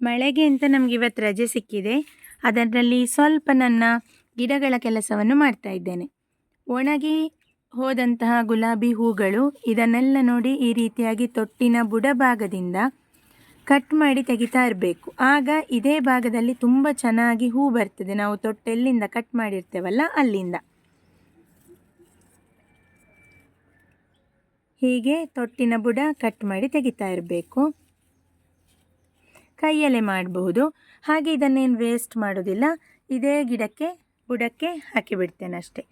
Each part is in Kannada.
ಮಳೆಗೆ ಅಂತ ನಮ್ಗೆ ಇವತ್ತು ರಜೆ ಸಿಕ್ಕಿದೆ. ಅದರಲ್ಲಿ ಸ್ವಲ್ಪ ನನ್ನ ಗಿಡಗಳ ಕೆಲಸವನ್ನು ಮಾಡ್ತಾ ಇದ್ದೇನೆ. ಒಣಗಿ ಹೋದಂತಹ ಗುಲಾಬಿ ಹೂಗಳು ಇದನ್ನೆಲ್ಲ ನೋಡಿ ಈ ರೀತಿಯಾಗಿ ತೊಟ್ಟಿನ ಬುಡಭಾಗದಿಂದ ಕಟ್ ಮಾಡಿ ತೆಗಿತಾ ಇರಬೇಕು. ಆಗ ಇದೇ ಭಾಗದಲ್ಲಿ ತುಂಬ ಚೆನ್ನಾಗಿ ಹೂ ಬರ್ತದೆ. ನಾವು ತೊಟ್ಟೆಲ್ಲಿಂದ ಕಟ್ ಮಾಡಿರ್ತೇವಲ್ಲ ಅಲ್ಲಿಂದ. ಹೀಗೆ ತೊಟ್ಟಿನ ಬುಡ ಕಟ್ ಮಾಡಿ ತೆಗಿತಾ ಇರಬೇಕು. ಕೈಯಲ್ಲೇ ಮಾಡಬಹುದು. ಹಾಗೆ ಇದನ್ನೇನು ವೇಸ್ಟ್ ಮಾಡೋದಿಲ್ಲ. ಇದೇ ಗಿಡಕ್ಕೆ, ಬುಡಕ್ಕೆ ಹಾಕಿಬಿಡ್ತೇನೆ ಅಷ್ಟೇ.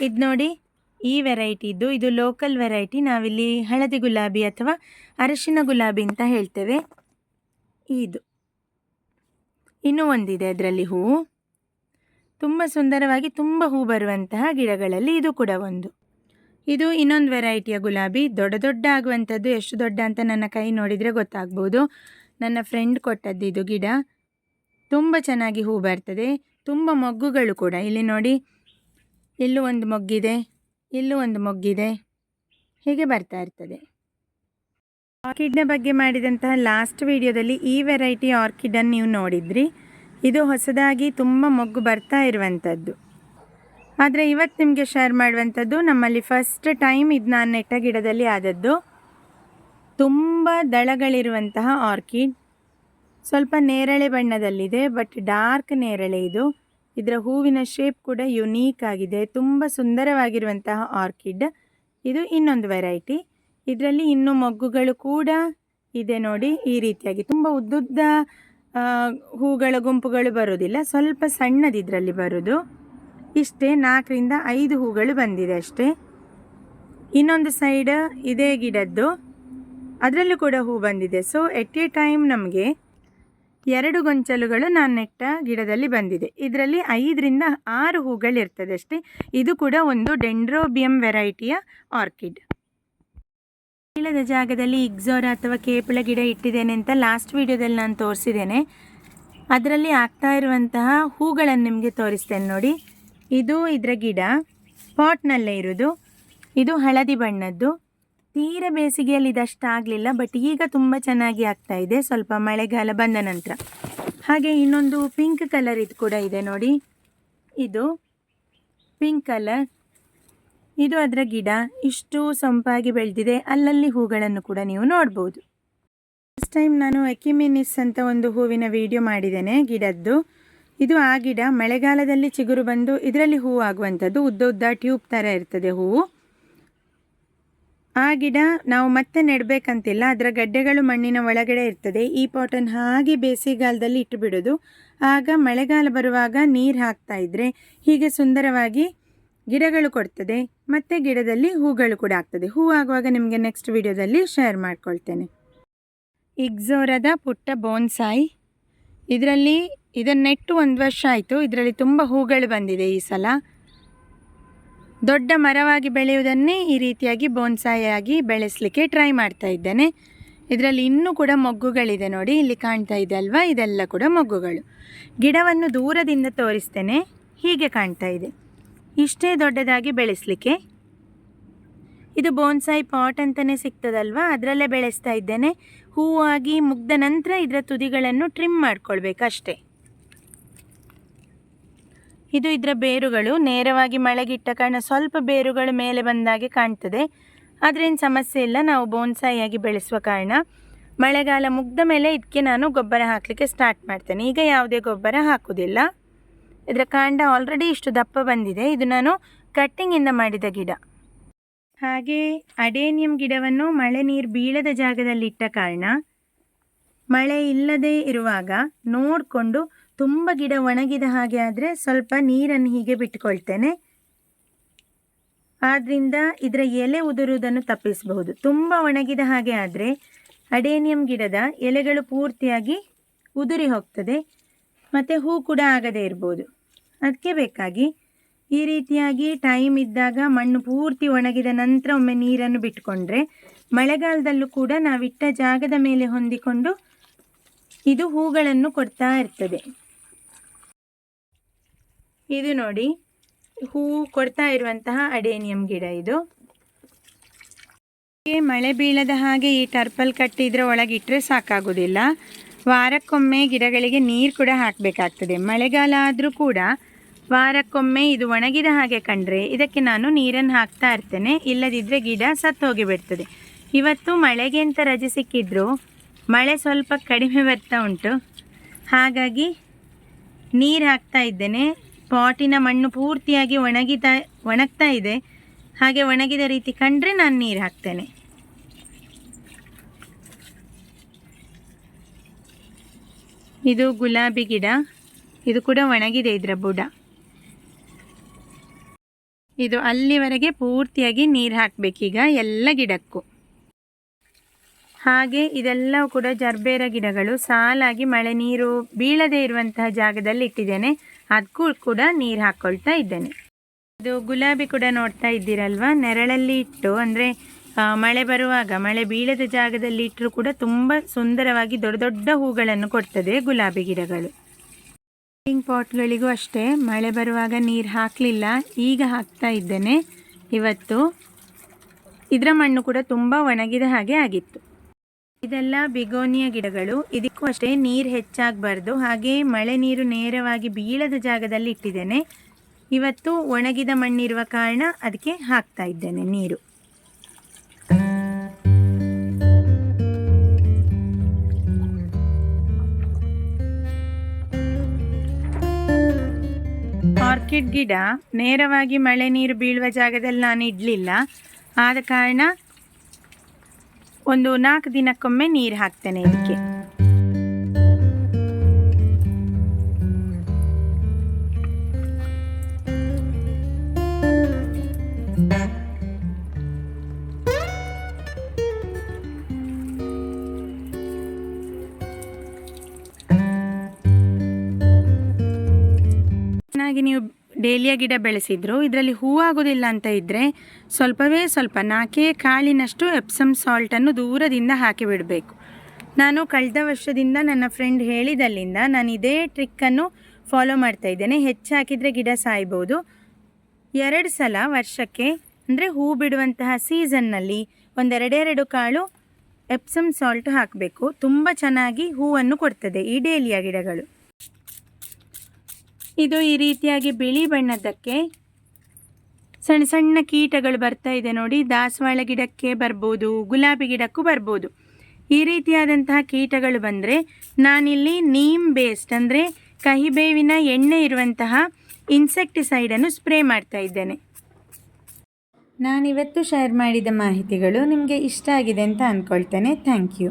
ಇದು ನೋಡಿ, ಈ ವೆರೈಟಿದ್ದು ಇದು ಲೋಕಲ್ ವೆರೈಟಿ ನಾವಿಲ್ಲಿ ಹಳದಿ ಗುಲಾಬಿ ಅಥವಾ ಅರಶಿನ ಗುಲಾಬಿ ಅಂತ ಹೇಳ್ತೇವೆ. ಇದು. ಇನ್ನೂ ಒಂದಿದೆ ಅದರಲ್ಲಿ ಹೂವು ತುಂಬ ಸುಂದರವಾಗಿ ತುಂಬ ಹೂ ಬರುವಂತಹ ಗಿಡಗಳಲ್ಲಿ ಇದು ಕೂಡ ಒಂದು. ಇದು ಇನ್ನೊಂದು ವೆರೈಟಿಯ ಗುಲಾಬಿ. ದೊಡ್ಡ ದೊಡ್ಡ ಆಗುವಂಥದ್ದು, ಎಷ್ಟು ದೊಡ್ಡ ಅಂತ ನನ್ನ ಕೈ ನೋಡಿದರೆ ಗೊತ್ತಾಗ್ಬೋದು. ನನ್ನ ಫ್ರೆಂಡ್ ಕೊಟ್ಟದ್ದು ಇದು ಗಿಡ. ತುಂಬ ಚೆನ್ನಾಗಿ ಹೂ ಬರ್ತದೆ. ತುಂಬ ಮೊಗ್ಗುಗಳು ಕೂಡ. ಇಲ್ಲಿ ನೋಡಿ, ಇಲ್ಲೂ ಒಂದು ಮೊಗ್ಗಿದೆ, ಇಲ್ಲೂ ಒಂದು ಮೊಗ್ಗಿದೆ. ಹೀಗೆ ಬರ್ತಾ ಇರ್ತದೆ. ಆರ್ಕಿಡ್ನ ಬಗ್ಗೆ ಮಾಡಿದಂತಹ ಲಾಸ್ಟ್ ವಿಡಿಯೋದಲ್ಲಿ ಈ ವೆರೈಟಿ ಆರ್ಕಿಡನ್ನು ನೀವು ನೋಡಿದ್ರಿ. ಇದು ಹೊಸದಾಗಿ ತುಂಬ ಮೊಗ್ಗು ಬರ್ತಾ ಇರುವಂಥದ್ದು ಆದರೆ ಇವತ್ತು ನಿಮಗೆ ಶೇರ್ ಮಾಡುವಂಥದ್ದು ನಮ್ಮಲ್ಲಿ ಫಸ್ಟ್ ಟೈಮ್ ಇದು ನಾನು ನೆಟ್ಟ ಗಿಡದಲ್ಲಿ ಆದದ್ದು. ತುಂಬ ದಳಗಳಿರುವಂತಹ ಆರ್ಕಿಡ್. ಸ್ವಲ್ಪ ನೇರಳೆ ಬಣ್ಣದಲ್ಲಿದೆ, ಬಟ್ ಡಾರ್ಕ್ ನೇರಳೆ ಇದು. ಇದರ ಹೂವಿನ ಶೇಪ್ ಕೂಡ ಯುನೀಕ್ ಆಗಿದೆ. ತುಂಬ ಸುಂದರವಾಗಿರುವಂತಹ ಆರ್ಕಿಡ್. ಇದು ಇನ್ನೊಂದು ವೆರೈಟಿ. ಇದರಲ್ಲಿ ಇನ್ನೂ ಮೊಗ್ಗುಗಳು ಕೂಡ ಇದೆ ನೋಡಿ, ಈ ರೀತಿಯಾಗಿ. ತುಂಬ ಉದ್ದುದ್ದ ಹೂಗಳ ಗುಂಪುಗಳು ಬರೋದಿಲ್ಲ ಸ್ವಲ್ಪ ಸಣ್ಣದು ಇದರಲ್ಲಿ ಬರೋದು. ಇಷ್ಟೇ ನಾಲ್ಕರಿಂದ ಐದು ಹೂಗಳು ಬಂದಿದೆ ಅಷ್ಟೇ. ಇನ್ನೊಂದು ಸೈಡ್ ಇದೇ ಗಿಡದ್ದು. ಅದರಲ್ಲೂ ಕೂಡ ಹೂ ಬಂದಿದೆ. ಸೊ ಎಟ್ ಎ ಟೈಮ್ ನಮಗೆ ಎರಡು ಗೊಂಚಲುಗಳು ನಾನು ನೆಟ್ಟ ಗಿಡದಲ್ಲಿ ಬಂದಿದೆ. ಇದರಲ್ಲಿ ಐದರಿಂದ ಆರು ಹೂಗಳಿರ್ತದೆ ಅಷ್ಟೇ. ಇದು ಕೂಡ ಒಂದು ಡೆಂಡ್ರೋಬಿಯಂ ವೆರೈಟಿಯ ಆರ್ಕಿಡ್. ಕೀಳದ ಜಾಗದಲ್ಲಿ ಇಗ್ಜೋರ ಅಥವಾ ಕೇಪಳ ಗಿಡ ಇಟ್ಟಿದ್ದೇನೆ ಅಂತ ಲಾಸ್ಟ್ ವಿಡಿಯೋದಲ್ಲಿ ನಾನು ತೋರಿಸಿದ್ದೇನೆ. ಅದರಲ್ಲಿ ಆಗ್ತಾ ಇರುವಂತಹ ಹೂಗಳನ್ನು ನಿಮಗೆ ತೋರಿಸ್ತೇನೆ ನೋಡಿ. ಇದು ಇದರ ಗಿಡ. ಪಾಟ್ನಲ್ಲೇ ಇರೋದು. ಇದು ಹಳದಿ ಬಣ್ಣದ್ದು. ತೀರ ಬೇಸಿಗೆಯಲ್ಲಿ ಇದಷ್ಟು ಆಗಲಿಲ್ಲ ಬಟ್ ಈಗ ತುಂಬ ಚೆನ್ನಾಗಿ ಆಗ್ತಾ ಇದೆ. ಸ್ವಲ್ಪ ಮಳೆಗಾಲ ಬಂದ ನಂತರ. ಹಾಗೆ ಇನ್ನೊಂದು ಪಿಂಕ್ ಕಲರ್ ಇದು ಕೂಡ ಇದೆ ನೋಡಿ. ಇದು ಪಿಂಕ್ ಕಲರ್ ಇದು ಅದರ ಗಿಡ. ಇಷ್ಟು ಸೊಂಪಾಗಿ ಬೆಳೆದಿದೆ. ಅಲ್ಲಲ್ಲಿ ಹೂಗಳನ್ನು ಕೂಡ ನೀವು ನೋಡ್ಬೋದು. ಫಸ್ಟ್ ಟೈಮ್ ನಾನು ಎಕಿಮಿನಿಸ್ ಅಂತ ಒಂದು ಹೂವಿನ ವಿಡಿಯೋ ಮಾಡಿದ್ದೇನೆ ಗಿಡದ್ದು. ಇದು ಆ ಗಿಡ. ಮಳೆಗಾಲದಲ್ಲಿ ಚಿಗುರು ಬಂದು ಇದರಲ್ಲಿ ಹೂವು ಆಗುವಂಥದ್ದು. ಉದ್ದ ಉದ್ದ ಟ್ಯೂಬ್ ಥರ ಇರ್ತದೆ ಹೂವು. ಆ ಗಿಡ ನಾವು ಮತ್ತೆ ನೆಡಬೇಕಂತಿಲ್ಲ. ಅದರ ಗಡ್ಡೆಗಳು ಮಣ್ಣಿನ ಒಳಗಡೆ ಇರ್ತದೆ. ಈ ಪಾಟನ್ನು ಹಾಗೆ ಬೇಸಿಗೆಗಾಲದಲ್ಲಿ ಇಟ್ಟು ಬಿಡೋದು ಆಗ ಮಳೆಗಾಲ ಬರುವಾಗ ನೀರು ಹಾಕ್ತಾ ಇದ್ದರೆ ಹೀಗೆ ಸುಂದರವಾಗಿ ಗಿಡಗಳು ಕೊಡ್ತದೆ. ಮತ್ತು ಗಿಡದಲ್ಲಿ ಹೂಗಳು ಕೂಡ ಆಗ್ತದೆ. ಹೂ ಆಗುವಾಗ ನಿಮಗೆ ನೆಕ್ಸ್ಟ್ ವಿಡಿಯೋದಲ್ಲಿ ಶೇರ್ ಮಾಡ್ಕೊಳ್ತೇನೆ. ಇಗ್ಜೋರದ ಪುಟ್ಟ ಬೋನ್ಸಾಯಿ. ಇದರಲ್ಲಿ ಇದನ್ನೆಟ್ಟು ಒಂದು ವರ್ಷ ಆಯಿತು. ಇದರಲ್ಲಿ ತುಂಬ ಹೂಗಳು ಬಂದಿದೆ ಈ ಸಲ. ದೊಡ್ಡ ಮರವಾಗಿ ಬೆಳೆಯುವುದನ್ನೇ ಈ ರೀತಿಯಾಗಿ ಬೋನ್ಸಾಯಾಗಿ ಬೆಳೆಸಲಿಕ್ಕೆ ಟ್ರೈ ಮಾಡ್ತಾ ಇದ್ದೇನೆ. ಇದರಲ್ಲಿ ಇನ್ನೂ ಕೂಡ ಮೊಗ್ಗುಗಳಿದೆ ನೋಡಿ, ಇಲ್ಲಿ ಕಾಣ್ತಾ ಇದೆ ಅಲ್ವಾ? ಇದೆಲ್ಲ ಕೂಡ ಮೊಗ್ಗುಗಳು. ಗಿಡವನ್ನು ದೂರದಿಂದ ತೋರಿಸ್ತೇನೆ, ಹೀಗೆ ಕಾಣ್ತಾ ಇದೆ. ಇಷ್ಟೇ ದೊಡ್ಡದಾಗಿ ಬೆಳೆಸಲಿಕ್ಕೆ. ಇದು ಬೋನ್ಸಾಯಿ ಪಾಟ್ ಅಂತಲೇ ಸಿಗ್ತದಲ್ವಾ? ಅದರಲ್ಲೇ ಬೆಳೆಸ್ತಾ ಇದ್ದೇನೆ. ಹೂವಾಗಿ ಮುಗ್ದ ನಂತರ ಇದರ ತುದಿಗಳನ್ನು ಟ್ರಿಮ್ ಮಾಡ್ಕೊಳ್ಬೇಕು ಅಷ್ಟೇ ಇದು ಇದರ ಬೇರುಗಳು. ನೇರವಾಗಿ ಮಳೆಗಿಟ್ಟ ಕಾರಣ ಸ್ವಲ್ಪ ಬೇರುಗಳು ಮೇಲೆ ಬಂದಾಗೆ ಕಾಣ್ತದೆ. ಆದ್ರೇನು ಸಮಸ್ಯೆ ಇಲ್ಲ, ನಾವು ಬೋನ್ಸಾಯಿಯಾಗಿ ಬೆಳೆಸುವ ಕಾರಣ. ಮಳೆಗಾಲ ಮುಗ್ದ ಮೇಲೆ ಇದಕ್ಕೆ ನಾನು ಗೊಬ್ಬರ ಹಾಕಲಿಕ್ಕೆ ಸ್ಟಾರ್ಟ್ ಮಾಡ್ತೇನೆ. ಈಗ ಯಾವುದೇ ಗೊಬ್ಬರ ಹಾಕೋದಿಲ್ಲ ಇದರ ಕಾಂಡ ಆಲ್ರೆಡಿ ಇಷ್ಟು ದಪ್ಪ ಬಂದಿದೆ. ಇದು ನಾನು ಕಟ್ಟಿಂಗಿಂದ ಮಾಡಿದ ಗಿಡ. ಹಾಗೆ ಅಡೇನಿಯಂ ಗಿಡವನ್ನು ಮಳೆ ನೀರು ಬೀಳದ ಜಾಗದಲ್ಲಿ ಇಟ್ಟ ಕಾರಣ ಮಳೆ ಇಲ್ಲದೇ ಇರುವಾಗ ನೋಡಿಕೊಂಡು ತುಂಬ ಗಿಡ ಒಣಗಿದ ಹಾಗೆ ಆದರೆ ಸ್ವಲ್ಪ ನೀರನ್ನು ಹೀಗೆ ಬಿಟ್ಕೊಳ್ತೇನೆ. ಆದ್ದರಿಂದ ಇದರ ಎಲೆ ಉದುರುವುದನ್ನು ತಪ್ಪಿಸಬಹುದು. ತುಂಬ ಒಣಗಿದ ಹಾಗೆ ಆದರೆ ಅಡೇನಿಯಂ ಗಿಡದ ಎಲೆಗಳು ಪೂರ್ತಿಯಾಗಿ ಉದುರಿ ಹೋಗ್ತದೆ. ಮತ್ತು ಹೂ ಕೂಡ ಆಗದೇ ಇರ್ಬೋದು. ಅದಕ್ಕೆ ಬೇಕಾಗಿ ಈ ರೀತಿಯಾಗಿ ಟೈಮ್ ಇದ್ದಾಗ ಮಣ್ಣು ಪೂರ್ತಿ ಒಣಗಿದ ನಂತರ ಒಮ್ಮೆ ನೀರನ್ನು ಬಿಟ್ಕೊಂಡ್ರೆ ಮಳೆಗಾಲದಲ್ಲೂ ಕೂಡ ನಾವಿಟ್ಟ ಜಾಗದ ಮೇಲೆ ಹೊಂದಿಕೊಂಡು ಇದು ಹೂಗಳನ್ನು ಕೊಡ್ತಾ ಇರ್ತದೆ. ಇದು ನೋಡಿ ಹೂವು ಕೊಡ್ತಾ ಇರುವಂತಹ ಅಡೇನಿಯಂ ಗಿಡ ಇದು. ಮಳೆ ಬೀಳದ ಹಾಗೆ ಈ ಟರ್ಪಲ್ ಕಟ್ಟಿದ್ರೆ ಒಳಗಿಟ್ಟರೆ ಸಾಕಾಗೋದಿಲ್ಲ. ವಾರಕ್ಕೊಮ್ಮೆ ಗಿಡಗಳಿಗೆ ನೀರು ಕೂಡ ಹಾಕಬೇಕಾಗ್ತದೆ. ಮಳೆಗಾಲ ಆದರೂ ಕೂಡ ವಾರಕ್ಕೊಮ್ಮೆ ಇದು ಒಣಗಿದ ಹಾಗೆ ಕಂಡ್ರೆ ಇದಕ್ಕೆ ನಾನು ನೀರನ್ನು ಹಾಕ್ತಾ ಇರ್ತೇನೆ. ಇಲ್ಲದಿದ್ದರೆ ಗಿಡ ಸತ್ತು ಹೋಗಿಬಿಡ್ತದೆ ಇವತ್ತು ಮಳೆಗೆ ಅಂತ ರಜೆ ಸಿಕ್ಕಿದ್ರು ಮಳೆ ಸ್ವಲ್ಪ ಕಡಿಮೆ ಬರ್ತಾ ಉಂಟು. ಹಾಗಾಗಿ ನೀರು ಹಾಕ್ತಾ ಇದ್ದೇನೆ. ಪಾಟಿನ ಮಣ್ಣು ಪೂರ್ತಿಯಾಗಿ ಒಣಗಿತಾ ಒಣಗ್ತಾ ಇದೆ. ಹಾಗೆ ಒಣಗಿದ ರೀತಿ ಕಂಡ್ರೆ ನಾನು ನೀರು ಹಾಕ್ತೇನೆ. ಇದು ಗುಲಾಬಿ ಗಿಡ. ಇದು ಕೂಡ ಒಣಗಿದೆ ಇದರ ಬುಡ. ಇದು ಅಲ್ಲಿವರೆಗೆ ಪೂರ್ತಿಯಾಗಿ ನೀರು ಹಾಕಬೇಕೀಗ ಎಲ್ಲ ಗಿಡಕ್ಕೂ. ಹಾಗೆ ಇದೆಲ್ಲವೂ ಕೂಡ ಜರ್ಬೇರ ಗಿಡಗಳು ಸಾಲಾಗಿ ಮಳೆ ನೀರು ಬೀಳದೇ ಇರುವಂತಹ ಜಾಗದಲ್ಲಿ ಇಟ್ಟಿದ್ದೇನೆ. ಅದಕ್ಕೂ ಕೂಡ ನೀರು ಹಾಕ್ಕೊಳ್ತಾ ಇದ್ದೇನೆ. ಇದು ಗುಲಾಬಿ ಕೂಡ ನೋಡ್ತಾ ಇದ್ದೀರಲ್ವ? ನೆರಳಲ್ಲಿ ಇಟ್ಟು, ಅಂದರೆ ಮಳೆ ಬರುವಾಗ, ಮಳೆ ಬೀಳದ ಜಾಗದಲ್ಲಿ ಇಟ್ಟರೂ ಕೂಡ ತುಂಬ ಸುಂದರವಾಗಿ ದೊಡ್ಡ ದೊಡ್ಡ ಹೂಗಳನ್ನು ಕೊಡ್ತದೆ ಗುಲಾಬಿ ಗಿಡಗಳು. ಫ್ಲವರಿಂಗ್ ಪಾಟ್ಗಳಿಗೂ ಅಷ್ಟೇ, ಮಳೆ ಬರುವಾಗ ನೀರು ಹಾಕಲಿಲ್ಲ, ಈಗ ಹಾಕ್ತಾ ಇದ್ದೇನೆ. ಇವತ್ತು ಇದರ ಮಣ್ಣು ಕೂಡ ತುಂಬ ಒಣಗಿದ ಹಾಗೆ ಆಗಿತ್ತು. ಇದೆಲ್ಲ ಬಿಗೋನಿಯ ಗಿಡಗಳು. ಇದಕ್ಕೂ ಅಷ್ಟೇ ನೀರು ಹೆಚ್ಚಾಗಬಾರ್ದು. ಹಾಗೆ ಮಳೆ ನೀರು ನೇರವಾಗಿ ಬೀಳದ ಜಾಗದಲ್ಲಿ ಇಟ್ಟಿದ್ದೇನೆ. ಇವತ್ತು ಒಣಗಿದ ಮಣ್ಣಿರುವ ಕಾರಣ ಅದಕ್ಕೆ ಹಾಕ್ತಾ ಇದ್ದೇನೆ ನೀರು. ಆರ್ಕಿಡ್ ಗಿಡ ನೇರವಾಗಿ ಮಳೆ ನೀರು ಬೀಳುವ ಜಾಗದಲ್ಲಿ ನಾನು ಇಡಲಿಲ್ಲ. ಆದ ಕಾರಣ ಒಂದು ನಾಲ್ಕು ದಿನಕ್ಕೊಮ್ಮೆ ನೀರು ಹಾಕ್ತೇನೆ ಇದಕ್ಕೆ. ಚೆನ್ನಾಗಿ ನೀವು ಡೇಲಿಯ ಗಿಡ ಬೆಳೆಸಿದ್ರು. ಇದರಲ್ಲಿ ಹೂವಾಗೋದಿಲ್ಲ ಅಂತ ಇದ್ದರೆ ಸ್ವಲ್ಪವೇ ಸ್ವಲ್ಪ ನಾಲ್ಕೇ ಕಾಳಿನಷ್ಟು ಎಪ್ಸಮ್ ಸಾಲ್ಟನ್ನು ದೂರದಿಂದ ಹಾಕಿ ಬಿಡಬೇಕು. ನಾನು ಕಳೆದ ವರ್ಷದಿಂದ ನನ್ನ ಫ್ರೆಂಡ್ ಹೇಳಿದಲ್ಲಿಂದ ನಾನು ಇದೇ ಟ್ರಿಕ್ಕನ್ನು ಫಾಲೋ ಮಾಡ್ತಾ ಇದ್ದೇನೆ. ಹೆಚ್ಚಾಕಿದರೆ ಗಿಡ ಸಾಯ್ಬೋದು. ಎರಡು ಸಲ ವರ್ಷಕ್ಕೆ, ಅಂದರೆ ಹೂ ಬಿಡುವಂತಹ ಸೀಸನ್ನಲ್ಲಿ ಒಂದೆರಡೆರಡು ಕಾಳು ಎಪ್ಸಮ್ ಸಾಲ್ಟ್ ಹಾಕಬೇಕು. ತುಂಬ ಚೆನ್ನಾಗಿ ಹೂವನ್ನು ಕೊಡ್ತದೆ ಈ ಡೇಲಿಯ ಗಿಡಗಳು. ಇದು ಈ ರೀತಿಯಾಗಿ ಬಿಳಿ ಬಣ್ಣದ್ದಕ್ಕೆ ಸಣ್ಣ ಸಣ್ಣ ಕೀಟಗಳು ಬರ್ತಾ ಇದೆ ನೋಡಿ. ದಾಸವಾಳ ಗಿಡಕ್ಕೆ ಬರ್ಬೋದು, ಗುಲಾಬಿ ಗಿಡಕ್ಕೂ ಬರ್ಬೋದು. ಈ ರೀತಿಯಾದಂತಹ ಕೀಟಗಳು ಬಂದರೆ ನಾನಿಲ್ಲಿ ನೀಮ್ ಬೇಸ್ಡ್ ಅಂದರೆ ಕಹಿಬೇವಿನ ಎಣ್ಣೆ ಇರುವಂತಹ ಇನ್ಸೆಕ್ಟಿಸೈಡನ್ನು ಸ್ಪ್ರೇ ಮಾಡ್ತಾ ಇದ್ದೇನೆ. ನಾನಿವತ್ತು ಶೇರ್ ಮಾಡಿದ ಮಾಹಿತಿಗಳು ನಿಮಗೆ ಇಷ್ಟ ಆಗಿದೆ ಅಂತ ಅಂದ್ಕೊಳ್ತೇನೆ ಥ್ಯಾಂಕ್ ಯು.